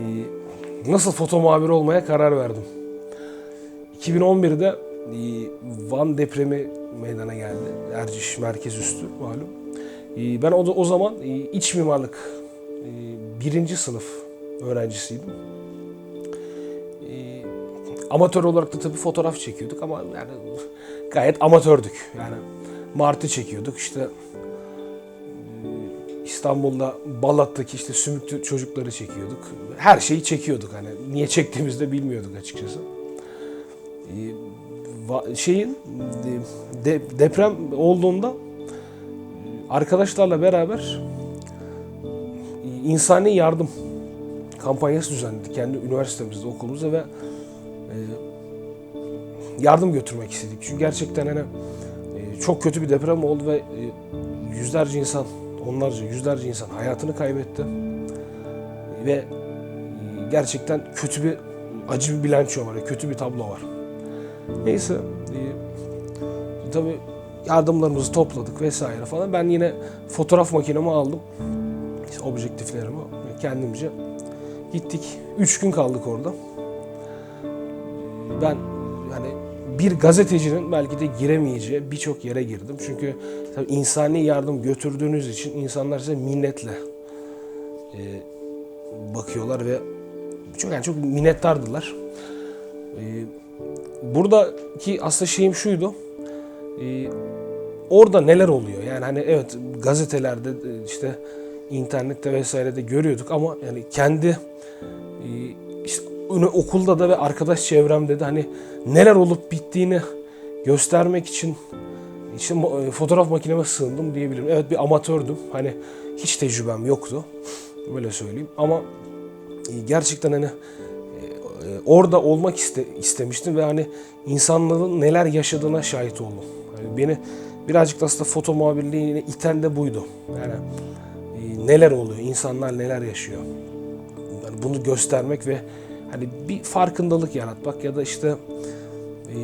e, nasıl foto muhabiri olmaya karar verdim. 2011'de e, Van depremi meydana geldi. Erciş merkez üstü malum. E, Ben o, o zaman e, iç mimarlık birinci sınıf öğrencisiydim. Amatör olarak da tabii fotoğraf çekiyorduk ama yani gayet amatördük. Yani martı çekiyorduk işte İstanbul'da Balat'taki işte sümüklü çocukları çekiyorduk. Her şeyi çekiyorduk hani. Niye çektiğimizi de bilmiyorduk açıkçası. Ee, şeyin de- deprem olduğunda e, arkadaşlarla beraber e, insani yardım kampanyası düzenledik kendi üniversitemizde, okulumuzda ve e, yardım götürmek istedik. Çünkü gerçekten hani e, çok kötü bir deprem oldu ve e, yüzlerce insan, onlarca, yüzlerce insan hayatını kaybetti. Ve e, gerçekten kötü bir, acı bir bilanço var, kötü bir tablo var. Neyse, e, tabii yardımlarımızı topladık vesaire falan. Ben yine fotoğraf makinemi aldım. İşte objektiflerimi kendimce gittik. Üç gün kaldık orada. Ben yani bir gazetecinin belki de giremeyeceği birçok yere girdim. Çünkü tabii insani yardım götürdüğünüz için insanlar size minnetle e, bakıyorlar ve çok yani çok minnettardılar. E, buradaki aslında şeyim şuydu. E, orada neler oluyor? Yani hani evet gazetelerde e, işte internette vesairede görüyorduk ama yani kendi okulda da ve arkadaş çevremde de hani neler olup bittiğini göstermek için işte e, fotoğraf makineme sığındım diyebilirim. Evet bir amatördüm. Hani hiç tecrübem yoktu. Böyle söyleyeyim. Ama e, gerçekten hani e, orada olmak iste, istemiştim ve hani insanların neler yaşadığına şahit oldum. Hani beni birazcık da aslında foto muhabirliğine iten de buydu. Yani neler oluyor, insanlar neler yaşıyor. Yani bunu göstermek ve hani bir farkındalık yaratmak ya da işte e,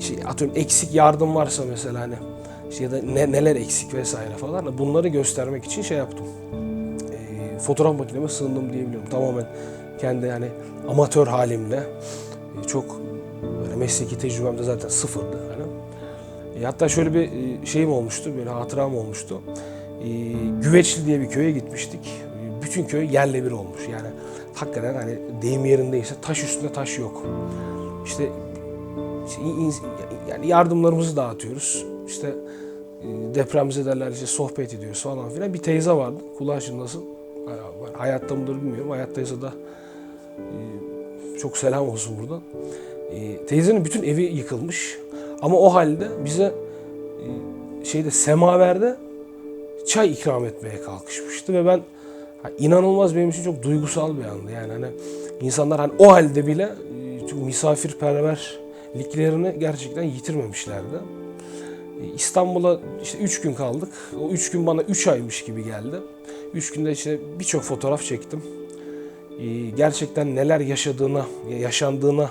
şey, atıyorum eksik yardım varsa mesela hani işte ya da ne, neler eksik vesaire falan bunları göstermek için şey yaptım. E, fotoğraf makineme sığındım diyebilirim. Tamamen kendi yani amatör halimle e, çok böyle mesleki tecrübem de zaten sıfırdı. Hani. E, hatta şöyle bir e, şeyim olmuştu, böyle hatıram olmuştu. E, Güveçli diye bir köye gitmiştik. E, bütün köy yerle bir olmuş. Yani hakikaten hani deyim yerindeyse taş üstünde taş yok. İşte, işte yani yardımlarımızı dağıtıyoruz. İşte e, depremzedeler işte sohbet ediyoruz falan filan. Bir teyze vardı. Kulağı çınlasın. Hay- Hayatta mıdır bilmiyorum. Hayattaysa da e, çok selam olsun buradan. E, teyzenin bütün evi yıkılmış. Ama o halde bize e, şeyde semaverde çay ikram etmeye kalkışmıştı ve ben ha, inanılmaz benim için çok duygusal bir andı. Yani hani insanlar hani o halde bile e, misafirperverliklerini gerçekten yitirmemişlerdi. E, İstanbul'a işte 3 gün kaldık. O 3 gün bana 3 aymış gibi geldi. 3 günde işte birçok fotoğraf çektim. E, Gerçekten neler yaşadığına, yaşandığına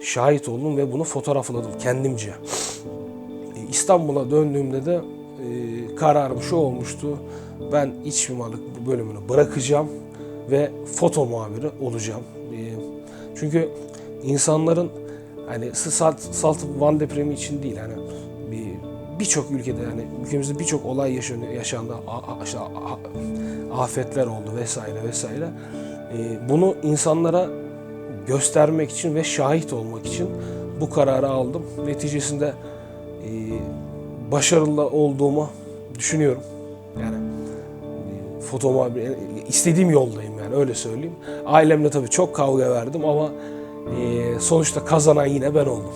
şahit oldum ve bunu fotoğrafladım kendimce. İstanbul'a döndüğümde de kararım şu olmuştu. Ben iç mimarlık bölümünü bırakacağım ve foto muhabiri olacağım. Çünkü insanların hani salt, salt Van depremi için değil hani bir birçok ülkede yani ülkemizde birçok olay yaşanıyor, yaşandı, afetler oldu vesaire vesaire. E, bunu insanlara göstermek için ve şahit olmak için bu kararı aldım. Neticesinde başarılı olduğumu düşünüyorum. Yani foto muhabiri e, istediğim yoldayım yani öyle söyleyeyim. Ailemle tabii çok kavga verdim ama e, sonuçta kazanan yine ben oldum.